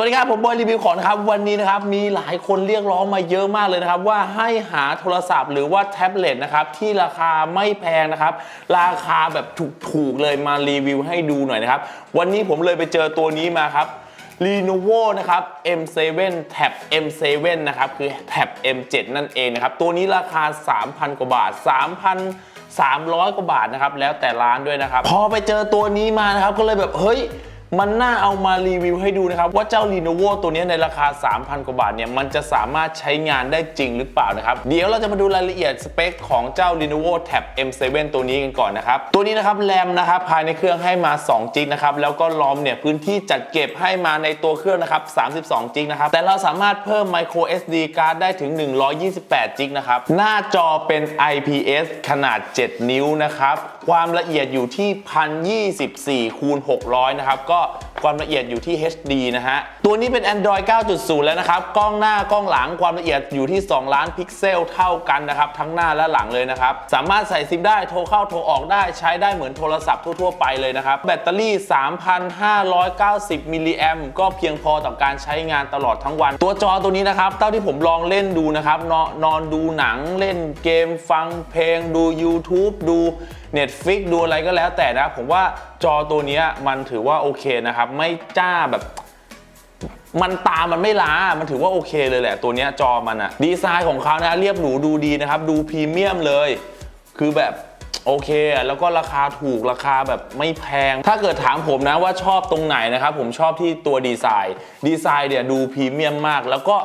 วัสดีครับ ผมบอยรีวิวของนะครับ วันนี้นะครับ มีหลายคนเรียกร้องมาเยอะมากเลยนะครับ ว่าให้หาโทรศัพท์หรือว่าแท็บเล็ตนะครับ ที่ราคาไม่แพงนะครับ ราคาแบบถูกๆเลยมารีวิวให้ดูหน่อยนะครับ วันนี้ผมเลยไปเจอตัวนี้มาครับ Lenovo นะครับ M7 Tab M7 นะครับ คือ Tab M7 นั่นเองนะครับ ตัวนี้ราคา 3,000 กว่าบาท3,000 300 กว่าบาทนะครับ แล้วแต่ร้านด้วยนะครับ พอไปเจอตัวนี้มานะครับ ก็เลยแบบ เฮ้ย มันน่าเอามารีวิวให้ดูนะครับ ว่าเจ้า Lenovo ตัวนี้ในราคา 3,000 กว่าบาทเนี่ยมันจะสามารถใช้งานได้จริงหรือเปล่านะครับ เดี๋ยวเราจะมาดูรายละเอียดสเปคของเจ้า Lenovo Tab M7 ตัวนี้กันก่อนนะครับ ตัวนี้นะครับแรมนะครับภายในเครื่องให้มา2จิกนะครับแล้วก็รอมเนี่ยพื้นที่จัดเก็บให้มาในตัวเครื่องนะครับ32จิกนะครับแต่เราสามารถเพิ่ม micro SD card ได้ถึง 128จิกนะครับหน้าจอเป็น IPS ขนาด 7 นิ้วนะครับความละเอียดอยู่ที่ 1024คูณ600นะครับก็ความละเอียดอยู่ที่ HD นะฮะ ตัวนี้เป็น Android 9.0 แล้วนะครับ กล้องหน้ากล้องหลังความละเอียดอยู่ที่ 2 ล้านพิกเซลเท่ากันนะครับ ทั้งหน้าและหลังเลยนะครับ สามารถใส่ซิมได้โทรเข้าโทรออกได้ใช้ได้เหมือนโทรศัพท์ทั่วๆไปเลยนะครับ แบตเตอรี่ 3,590 มิลลิแอมก็เพียงพอต่อการใช้งานตลอดทั้งวัน ตัวจอตัวนี้นะครับเท่าที่ผมลองเล่นดูนะครับนอนนอนดูหนังเล่นเกมฟังเพลงดู YouTube ดู Netflix ดูอะไรก็แล้วแต่นะผมว่าจอตัวนี้มันถือว่าโอเคนะครับ ไม่จ้าแบบ มันตามันไม่ล้า มันถือว่าโอเคเลยแหละ ตัวนี้จอมันอะดีไซน์ของเขานะเรียบหรูดูดีนะครับ ดูพรีเมียมเลย คือแบบโอเค แล้วก็ราคาถูกราคาแบบไม่แพง ถ้าเกิดถามผมนะว่าชอบตรงไหนนะครับ ผมชอบที่ตัวดีไซน์ ดีไซน์เนี่ยดูพรีเมียมมาก แล้วก็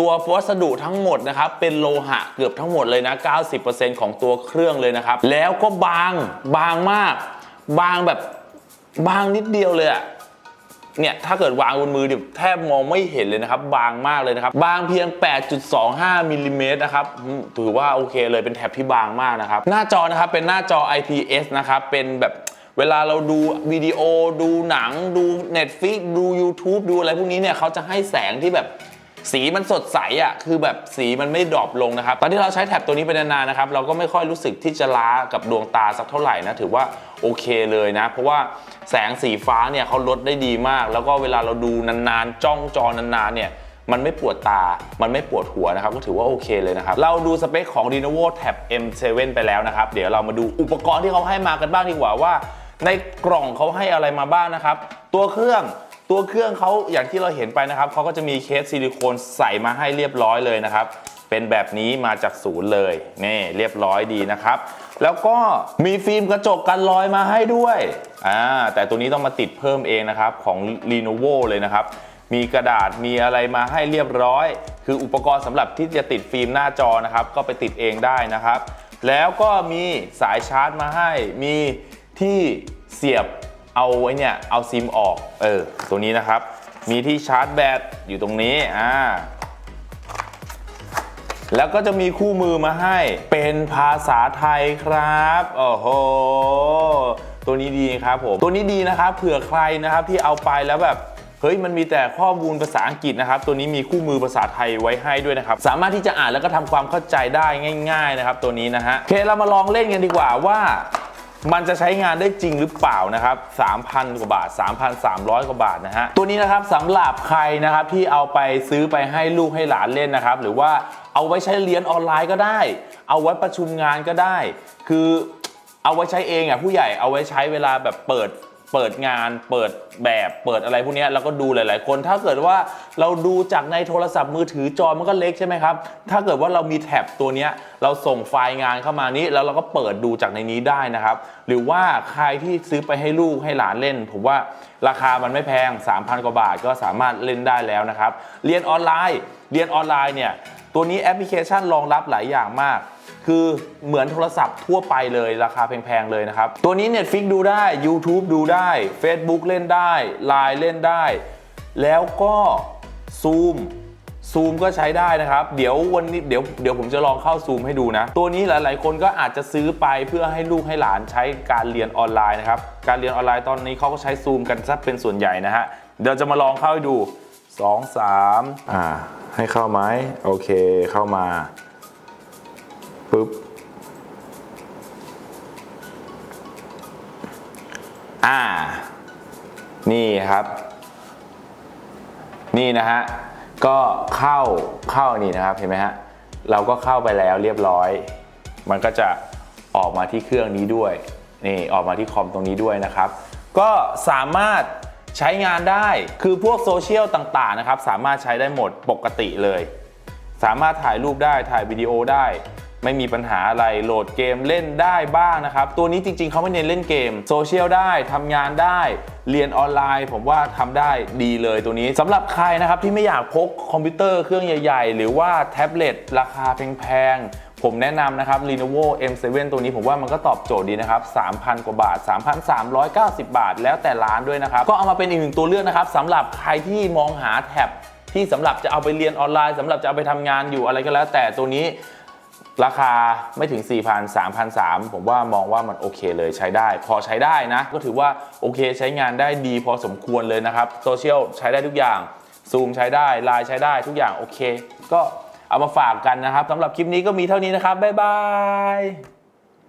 ตัววัสดุทั้งหมดนะครับ เป็นโลหะเกือบทั้งหมดเลยนะ 90%ของตัวเครื่องเลยนะครับ แล้วก็บางบางมาก บางแบบบางนิดเดียวเลยอะเนี่ยถ้าเกิดวางบนมือเดิแทบมองไม่เห็นเลยนะครับ บางมากเลยนะครับ บางเพียง 8.25มิลลิเมตรนะครับถือว่าโอเคเลยเป็นแถบที่บางมากนะครับ หน้าจอนะครับเป็นหน้าจอ IPS นะครับ เป็นแบบเวลาเราดูวิดีโอดูหนัง ดู Netflix ดู YouTube ดูอะไรพวกนี้เนี่ยเขาจะให้แสงที่แบบ สีมันสดใสอะคือแบบสีมันไม่ดรอปลงนะครับ ตอนที่เราใช้แท็บตัวนี้ไปนานๆนะครับ เราก็ไม่ค่อยรู้สึกที่จะล้ากับดวงตาสักเท่าไหร่นะถือว่าโอเคเลยนะ เพราะว่าแสงสีฟ้าเนี่ยเขาลดได้ดีมาก แล้วก็เวลาเราดูนานๆ จ้องจอนานๆเนี่ยมันไม่ปวดตา มันไม่ปวดหัวนะครับ ก็ถือว่าโอเคเลยนะครับ เราดูสเปคของ Lenovo Tab M7 ไปแล้วนะครับ เดี๋ยวเรามาดูอุปกรณ์ที่เขาให้มากันบ้างดีกว่าว่า ในกล่องเขาให้อะไรมาบ้างนะครับ ตัวเครื่อง ตัวเครื่องเขาอย่างที่เราเห็นไปนะครับเขาก็จะมีเคสซิลิโคนใส่มาให้เรียบร้อยเลยนะครับ เป็นแบบนี้มาจากศูนย์เลยนี่เรียบร้อยดีนะครับ แล้วก็มีฟิล์มกระจกกันรอยมาให้ด้วยอ่าแต่ตัวนี้ต้องมาติดเพิ่มเองนะครับของ Lenovo เลยนะครับมีกระดาษมีอะไรมาให้เรียบร้อย คืออุปกรณ์สำหรับที่จะติดฟิล์มหน้าจอนะครับ ก็ไปติดเองได้นะครับ แล้วก็มีสายชาร์จมาให้มีที่เสียบ เอาไว้เนี่ยเอาซิมออกเออตัวนี้นะครับ มีที่ชาร์จแบตอยู่ตรงนี้อ่าแล้วก็จะมีคู่มือมาให้เป็นภาษาไทยครับโอ้โหตัวนี้ดีครับผมตัวนี้ดีนะครับเผื่อใครนะครับที่เอาไปแล้วแบบเฮ้ยมันมีแต่ข้อมูลภาษาอังกฤษนะครับ ตัวนี้มีคู่มือภาษาไทยไว้ให้ด้วยนะครับ สามารถที่จะอ่านแล้วก็ทำความเข้าใจได้ง่าย ๆ นะครับ ตัวนี้นะฮะโอเคเรามาลองเล่นกันดีกว่าว่า มันจะใช้งานได้จริงหรือเปล่านะครับ 3,000 กว่าบาท 3,300 กว่าบาทนะฮะ ตัวนี้นะครับสำหรับใครนะครับที่เอาไปซื้อไปให้ลูกให้หลานเล่นนะครับ หรือว่าเอาไว้ใช้เรียนออนไลน์ก็ได้ เอาไว้ประชุมงานก็ได้ คือเอาไว้ใช้เองอะผู้ใหญ่เอาไว้ใช้เวลาแบบเปิด เปิดงานเปิดแบบเปิดอะไรพวกนี้ยแล้วก็ดูหลาย ๆ คนถ้าเกิดว่าเราดูจากในโทรศัพท์มือถือจอมันก็เล็กใช่ไหมครับ ถ้าเกิดว่าเรามีแท็บตัวนี้เราส่งไฟล์งานเข้ามานี้แล้วเราก็เปิดดูจากในนี้ได้นะครับ หรือว่าใครที่ซื้อไปให้ลูกให้หลานเล่น ผมว่าราคามันไม่แพง 3,000 กว่าบาทก็สามารถเล่นได้แล้วนะครับ เรียนออนไลน์ เรียนออนไลน์เนี่ยตัวนี้แอปพลิเคชันรองรับหลายอย่างมาก คือเหมือนโทรศัพท์ทั่วไปเลยราคาแพงๆเลยนะครับ ตัวนี้ Netflix ดูได้ YouTube ดูได้ Facebook เล่นได้ Line เล่นได้ แล้วก็ Zoom Zoom ก็ใช้ได้นะครับ เดี๋ยววันนี้เดี๋ยวเดี๋ยวผมจะลองเข้า Zoom ให้ดูนะ ตัวนี้หลาย ๆ คนก็อาจจะซื้อไปเพื่อให้ลูกให้หลานใช้การเรียนออนไลน์นะครับ การเรียนออนไลน์ตอนนี้เขาก็ใช้ Zoom กันซะเป็นส่วนใหญ่นะฮะ เดี๋ยวจะมาลองเข้าให้ดู 2 3อ่าให้เข้าไหมโอเคเข้ามา ปุ๊บอ่า นี่ครับ นี่นะฮะ ก็เข้าเข้านี่นะครับ เห็นไหมฮะ เราก็เข้าไปแล้วเรียบร้อย มันก็จะออกมาที่เครื่องนี้ด้วย นี่ออกมาที่คอมตรงนี้ด้วยนะครับ ก็สามารถใช้งานได้ คือพวกโซเชียลต่างๆนะครับ สามารถใช้ได้หมดปกติเลย สามารถถ่ายรูปได้ ถ่ายวิดีโอได้ ไม่มีปัญหาอะไรโหลดเกมเล่นได้บ้างนะครับ ตัวนี้จริง ๆเขาไม่เน้นเล่นเกมโซเชียลได้ทำงานได้ เรียนออนไลน์ ผมว่าทำได้ดีเลยตัวนี้สำหรับใครนะครับที่ไม่อยากพกคอมพิวเตอร์เครื่องใหญ่ ๆ หรือว่าแท็บเล็ตราคาแพงๆผมแนะนำนะครับ Lenovo M7 ตัวนี้ผมว่ามันก็ตอบโจทย์ดีนะครับ 3,000 กว่าบาท 3,390 บาท แล้วแต่ร้านด้วยนะครับ ก็เอามาเป็นอีกหนึ่งตัวเลือกนะครับสำหรับใครที่มองหาแท็บที่สำหรับจะเอาไปเรียนออนไลน์สำหรับจะเอาไปทำงานอยู่อะไรก็แล้ว แต่ตัวนี้ ราคาไม่ถึง 4,000 3 0 0 ผมว่ามองว่ามันโอเคเลยใช้ได้ พอใช้ได้นะ ก็ถือว่าโอเคใช้งานได้ดีพอสมควรเลยนะครับโซเชียลใช้ได้ทุกอย่างซูมใช้ได้ไลน์ใช้ได้ทุกอย่างโอเค ก็เอามาฝากกันนะครับสำหรับคลิปนี้ก็มีเท่านี้นะครับ บ๊ายบาย